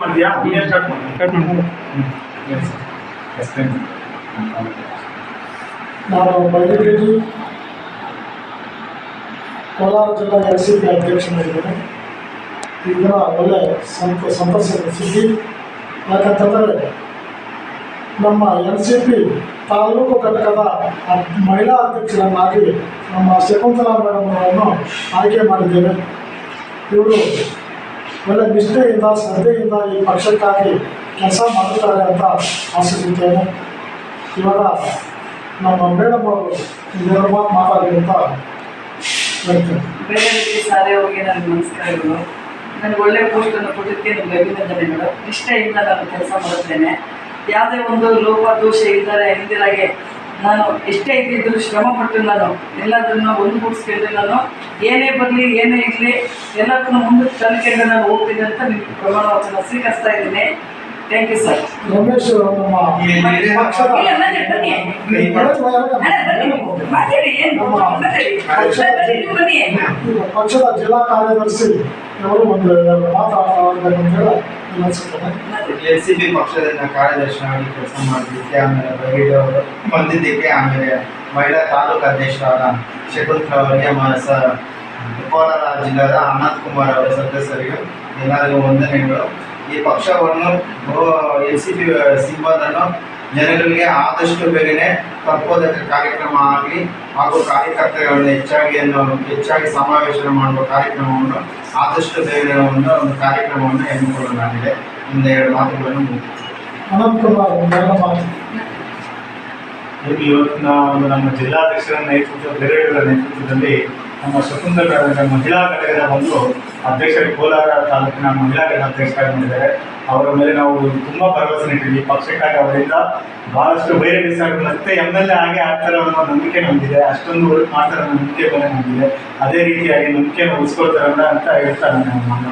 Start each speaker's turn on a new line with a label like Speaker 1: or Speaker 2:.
Speaker 1: ಮಾಡ್ತೀಯಾ ನೀನೇ ಸ್ಟಾರ್ಟ್ ಮಾಡಿ.
Speaker 2: ಕಟ್ ಮಾಡಿ.
Speaker 3: ನಾನು ಬೈಲಗಿರಿ ಕೋಲಾರ ಜಿಲ್ಲಾ ಎಲ್ ಸಿ ಪಿ ಅಧ್ಯಕ್ಷನಾಗಿದ್ದೇನೆ. ಈ ದಿನ ಒಳ್ಳೆ ಸಂಪ ಸಂತಸದ ಸುದ್ದಿ. ಯಾಕಂತಂದರೆ ನಮ್ಮ ಎನ್ ಸಿ ಪಿ ತಾಲೂಕು ಘಟಕದ ಮಹಿಳಾ ಅಧ್ಯಕ್ಷರನ್ನಾಗಿ ನಮ್ಮ ಶಕುಂತಲಾ ಮೇಡಮ್ ಅವರನ್ನು ಆಯ್ಕೆ ಮಾಡಿದ್ದೇವೆ. ಇವರು ಒಳ್ಳೆ ನಿಷ್ಠೆಯಿಂದ ಶ್ರದ್ಧೆಯಿಂದ ಈ ಪಕ್ಷಕ್ಕಾಗಿ ಕೆಲಸ ಮಾಡುತ್ತಾರೆ ಅಂತ ಆಶಿಸುತ್ತೇನೆ. ಇವಾಗ ನಮ್ಮ ಮೇಡಮ್ ಅವರು ಇದರ ಮಾತು ಮಾತಾಡಿ ಅಂತ
Speaker 4: ಸಾರಿ ಅವ್ರಿಗೆ ನನಗೆ ನಮಸ್ಕಾರಗಳು. ನನಗೆ ಒಳ್ಳೆಯ ಪೋಸ್ಟನ್ನು ಕೊಟ್ಟಿದ್ದಕ್ಕೆ ನಿಮಗೆ ಅಭಿನಂದನೆಗಳು. ನಿಷ್ಠೆಯಿಂದ ನಾನು ಕೆಲಸ ಮಾಡುತ್ತೇನೆ. ಯಾವುದೇ ಒಂದು ಲೋಪ, ದೋಷ ಇದ್ದರೆ ಹಿಂದಿರಾಗೆ ನಾನು ಎಷ್ಟೇ ಇದ್ದಿದ್ದರೂ ಶ್ರಮ ಪಟ್ಟು ನಾನು ಎಲ್ಲದನ್ನು ಒಂದುಗೂಡಿಸ್ಕೊಂಡು ನಾನು ಏನೇ ಬರಲಿ, ಏನೇ ಇರಲಿ, ಎಲ್ಲದನ್ನು ಮುಂದಕ್ಕೆ ತಂದ್ಕೊಂಡು ನಾನು ಹೋಗ್ತೀನಿ ಅಂತ ನಿಮ್ಗೆ ಪ್ರಮಾಣ ವಚನ ಸ್ವೀಕರಿಸ್ತಾ ಇದ್ದೀನಿ. ಥ್ಯಾಂಕ್ ಯು ಸರ್
Speaker 3: ರಮೇಶ್ ನಮ್ಮ ಪಕ್ಷದ
Speaker 4: ಏನು ನೀವು
Speaker 3: ಜಿಲ್ಲಾ ಕಾರ್ಯದರ್ಶಿ ಅವರು ಒಂದು ಮಾತಾಡಬೇಕು ಹೇಳಿ ನಾನು ಅನ್ಸುತ್ತೇನೆ
Speaker 5: ಎಲ್ ಸಿ ಬಿ ಕಾರ್ಯದರ್ಶಿಯಾಗಿ ಕೆಲಸ ಮಾಡಿದ್ದಕ್ಕೆ ಆಮೇಲೆ ಬೈಡ್ ಅವರು ಬಂದಿದ್ದಕ್ಕೆ ಆಮೇಲೆ ಮಹಿಳಾ ತಾಲೂಕು ಅಧ್ಯಕ್ಷರಾದ ಶಕುಂತ್ರ ಅವರಿಗೆ ಮ- ಕೋಲಾರ ಜಿಲ್ಲಾದ ಅನಂತ್ ಕುಮಾರ್ ಅವರ ಸದಸ್ಯರಿಗೆ ಎಲ್ಲರಿಗೂ ವಂದನೆಗಳು. ಈ ಪಕ್ಷವನ್ನು ಎನ್ ಸಿ ಪಿ ಸಿಂಬಲನ್ನು ಜನಗಳಿಗೆ ಆದಷ್ಟು ಬೇಗನೆ ತಪ್ಪೋದಕ್ಕೆ ಕಾರ್ಯಕ್ರಮ ಆಗಲಿ ಹಾಗೂ ಕಾರ್ಯಕರ್ತರನ್ನು ಹೆಚ್ಚಾಗಿ ಅನ್ನೋ ಹೆಚ್ಚಾಗಿ ಸಮಾವೇಶ ಮಾಡುವ ಕಾರ್ಯಕ್ರಮವನ್ನು ಆದಷ್ಟು ಬೇಗನೆ ಒಂದು ಒಂದು ಕಾರ್ಯಕ್ರಮವನ್ನು ಹಮ್ಮಿಕೊಳ್ಳಲಾಗಿದೆ. ಇಂದ ಎರಡು ಮಾತುಗಳನ್ನು
Speaker 1: ಇವತ್ತಿನ ಒಂದು ನಮ್ಮ ಜಿಲ್ಲಾಧ್ಯಕ್ಷರ ನೇತೃತ್ವ ಬೇರೆ ನೇತೃತ್ವದಲ್ಲಿ ನಮ್ಮ ಶಕುಂತಲ ಮಹಿಳಾ ಘಟಕದ ಒಂದು ಅಧ್ಯಕ್ಷರು ಕೋಲಾರ ತಾಲೂಕಿನ ಮಹಿಳಾ ಘಟಕ ಅಧ್ಯಕ್ಷರಾಗಿದ್ದಾರೆ ಅವರ ಮೇಲೆ ನಾವು ತುಂಬ ಭರವಸೆ ನೀಡಿದ್ವಿ. ಪಕ್ಷಕ್ಕಾಗಿ ಅವರಿಂದ ಬಹಳಷ್ಟು ಬೇರೆ ಮತ್ತೆ ಎಂ ಎಲ್ ಎ ಆಗಿ ಆಗ್ತಾರೆ ಅನ್ನೋ ನಂಬಿಕೆ ನಮಗಿದೆ. ಅಷ್ಟೊಂದು ವರ್ಕ್ ಮಾಡ್ತಾರೆ ಅನ್ನೋ ನಂಬಿಕೆ ಮೇಲೆ ನಮಗಿದೆ. ಅದೇ ರೀತಿಯಾಗಿ ನಂಬಿಕೆಯನ್ನು ಉಳಿಸ್ಕೊಳ್ತಾರೆ ಅಂತ ಹೇಳ್ತಾರೆ ನಾನು